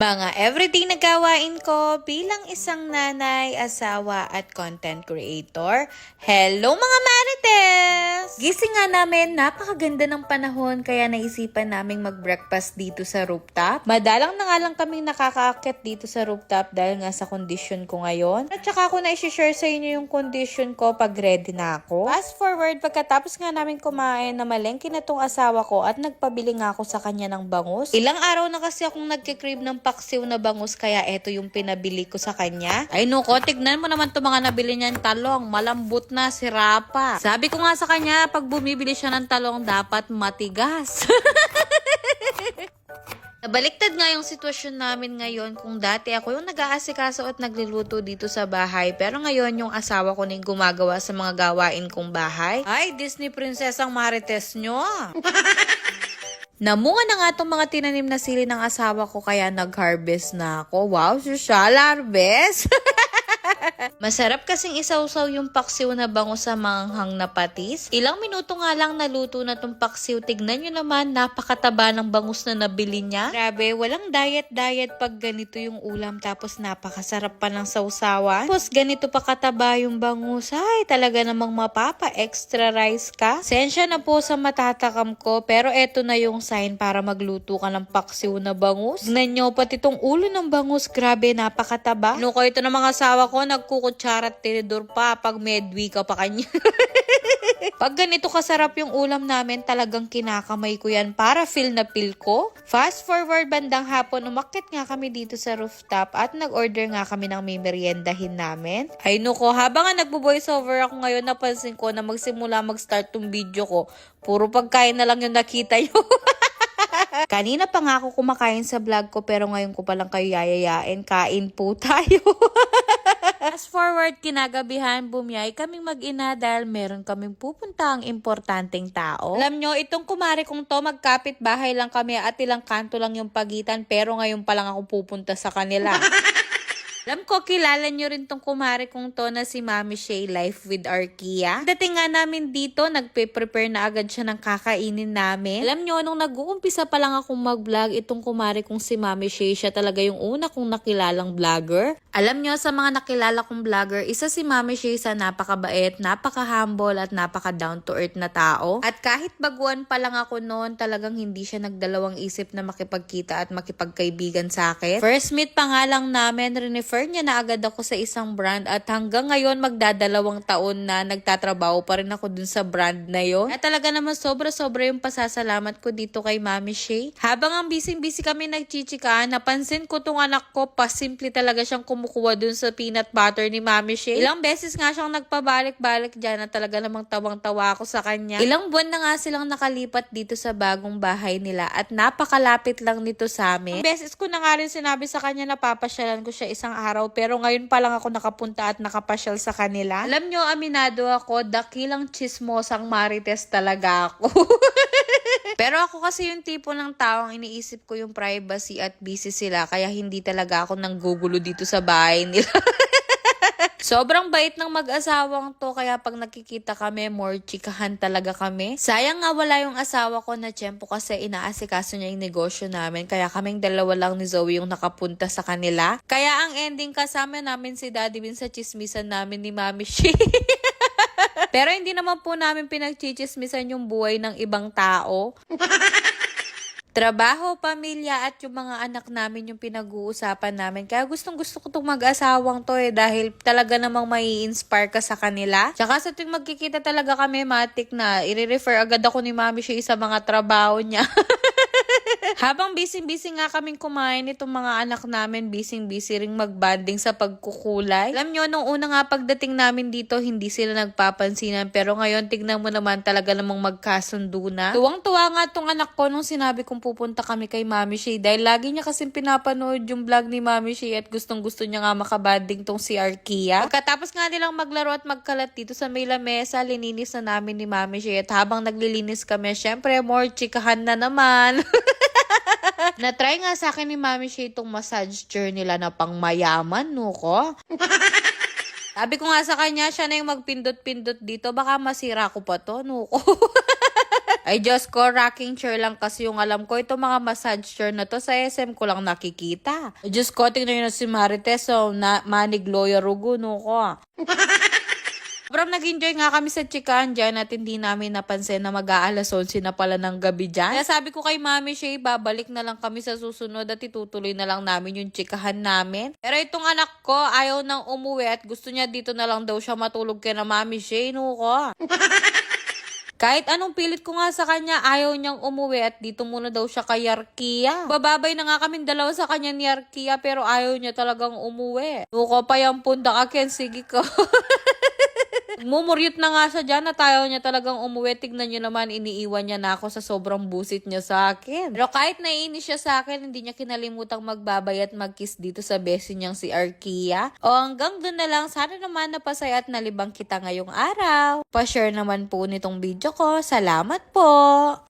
Mga everyday na gawain ko bilang isang nanay, asawa at content creator. Hello mga Marites! Gising nga namin, napakaganda ng panahon kaya naisipan naming mag-breakfast dito sa rooftop. Madalang na nga lang kaming nakakaakit dito sa rooftop dahil nga sa condition ko ngayon. At saka ako na share sa inyo yung condition ko pag ready na ako. Fast forward, pagkatapos nga namin kumain na malengke na tong asawa ko at nagpabili nga ako sa kanya ng bangus. Ilang araw na kasi akong nagkikrib ng paksiw na bangus kaya eto yung pinabili ko sa kanya. Ay nuko, tignan mo naman to mga nabili niyan talong. Malambot na, sirapa. Sabi ko nga sa kanya, pag bumibili siya ng talong, dapat matigas. Nabaliktad nga yung sitwasyon namin ngayon kung dati ako yung nag-aasikaso at nagluluto dito sa bahay pero ngayon yung asawa ko na yung gumagawa sa mga gawain kong bahay. Ay, Disney prinsesang marites nyo. Namunga na nga itong mga tinanim na sili ng asawa ko kaya nag-harvest na ako. Wow, social harvest! Masarap kasing isawsaw yung paksiw na bango sa manghang na patis. Ilang minuto nga lang naluto na tong paksiw. Tignan nyo naman, napakataba ng bangus na nabili niya. Grabe, walang diet-diet pag ganito yung ulam tapos napakasarap pa ng sausawan. Tapos ganito pa kataba yung bangus. Ay, talaga namang mapapa extra rice ka. Sensya na po sa matatakam ko pero eto na yung sign para magluto ka ng paksiw na bangus. Tignan nyo, pati tong ulo ng bangus, grabe, napakataba. Ano ko ito ng mga asawa ko, nagkukutsara at tinidor pa pag medwi ka pa kanya. Pag ganito kasarap yung ulam namin, talagang kinakamay ko yan para feel na feel ko. Fast forward bandang hapon, umakit nga kami dito sa rooftop at nag-order nga kami ng may meriendahin namin. Ay nuko, habang nga nagbo-voice over ako ngayon, napansin ko na magsimula mag-start tong video ko. Puro pagkain na lang yung nakita nyo. Kanina pa nga ako kumakain sa vlog ko pero ngayon ko palang kayo yayayain. Kain po tayo. Fast forward, kinagabihan, bumiyay kaming mag-ina dahil meron kaming pupunta ang importanteng tao. Alam nyo, itong kumari kong to, magkapit bahay lang kami at ilang kanto lang yung pagitan pero ngayon pa lang ako pupunta sa kanila. Alam ko, kilala nyo rin tong kumare kong to na si Mami Shay Life with Arkia. Dating nga namin dito, nagpe-prepare na agad siya ng kakainin namin. Alam nyo, nung nag-uumpisa pa lang akong mag-vlog, itong kumare kong si Mami Shay, siya talaga yung una kong nakilalang vlogger. Alam nyo, sa mga nakilala kong vlogger, isa si Mami Shay sa napakabait, napaka-humble at napaka-down-to-earth na tao. At kahit baguan pa lang ako noon, talagang hindi siya nagdalawang isip na makipagkita at makipagkaibigan sa akin. First meet pa nga lang namin, refer niya na agad ako sa isang brand at hanggang ngayon magdadalawang taon na nagtatrabaho pa rin ako dun sa brand na yon. At talaga naman sobra-sobra yung pasasalamat ko dito kay Mami Shay. Habang ang busy-busy kami nagchichikaan, napansin ko tong anak ko, pasimple talaga siyang kumukuha dun sa peanut butter ni Mami Shay. Ilang beses nga siyang nagpabalik-balik dyan at talaga namang tawang-tawa ako sa kanya. Ilang buwan na nga silang nakalipat dito sa bagong bahay nila at napakalapit lang nito sa amin. Beses ko na nga rin sinabi sa kanya na papasyalan ko siya isang araw pero ngayon pa lang ako nakapunta at nakapasyal sa kanila. Alam nyo, aminado ako, dakilang chismosang marites talaga ako. Pero ako kasi yung tipo ng taong iniisip ko yung privacy at busy sila kaya hindi talaga ako nanggugulo dito sa bahay nila. Sobrang bait ng mag-asawang to kaya pag nakikita kami, more chikahan talaga kami. Sayang nga wala yung asawa ko na tiyempo kasi inaasikaso niya yung negosyo namin kaya kaming dalawa lang ni Zoe yung nakapunta sa kanila. Kaya ang ending kasama namin si Daddy Win sa chismisan namin ni Mami Shi. Pero hindi naman po namin pinagchichismisan yung buhay ng ibang tao. Trabaho, pamilya at yung mga anak namin yung pinag-uusapan namin. Kaya gustong gusto ko itong mag-asawang to eh dahil talaga namang may inspire ka sa kanila. Tsaka sa tuwing magkikita talaga kami, matik na, i-refer agad ako ni Mami siya sa mga trabaho niya. Habang busy-busy nga kaming kumain itong mga anak namin, busy-busy ring magbanding sa pagkukulay. Alam nyo, nung una nga pagdating namin dito, hindi sila nagpapansinan. Pero ngayon, tignan mo naman talaga namang magkasundo na. Tuwang-tuwa nga tong anak ko nung sinabi kong pupunta kami kay Mami Shay. Dahil lagi niya kasi pinapanood yung vlog ni Mami Shay at gustong-gusto niya nga makabanding tong si Arkia. Pagkatapos nga nilang maglaro at magkalat dito sa may lamesa, lininis na namin ni Mami Shay. At habang naglilinis kami, syempre more chikahan na naman. Na-try nga sa akin ni Mami Shay itong massage chair nila na pang mayaman, no ko? Sabi ko nga sa kanya, siya na yung magpindot-pindot dito. Baka masira ko pa to, no ko? Ay Diyos ko, rocking chair lang kasi yung alam ko. Ito mga massage chair na to sa SM ko lang nakikita. Ay Diyos ko, tingnan nyo na si Marites. So, na, manig lawyer rugo, no ko. Sobrang nag-enjoy nga kami sa chikahan dyan at hindi namin napansin na mag-aalas 11 na pala ng gabi dyan. Kaya sabi ko kay Mami Shay, babalik na lang kami sa susunod at itutuloy na lang namin yung chikahan namin. Pero itong anak ko, ayaw nang umuwi at gusto niya dito na lang daw siya matulog kay na Mami Shay, no ko. Kahit anong pilit ko nga sa kanya, ayaw niyang umuwi at dito muna daw siya kay Yarkia. Bababay na nga kaming dalawa sa kanya ni Yarkia pero ayaw niya talagang umuwi. Nuko pa yung punda ka, Ken. Sige ko. Mumuryot na nga siya dyan ayaw niya talagang umuwi. Tignan niyo naman, iniiwan niya na ako sa sobrang busit niya sa akin. Pero kahit naiinis siya sa akin, hindi niya kinalimutang magbabay at magkiss dito sa besi niyang si Arkia. O hanggang doon na lang, sana naman napasaya at nalibang kita ngayong araw. Pa-share naman po nitong video ko. Salamat po!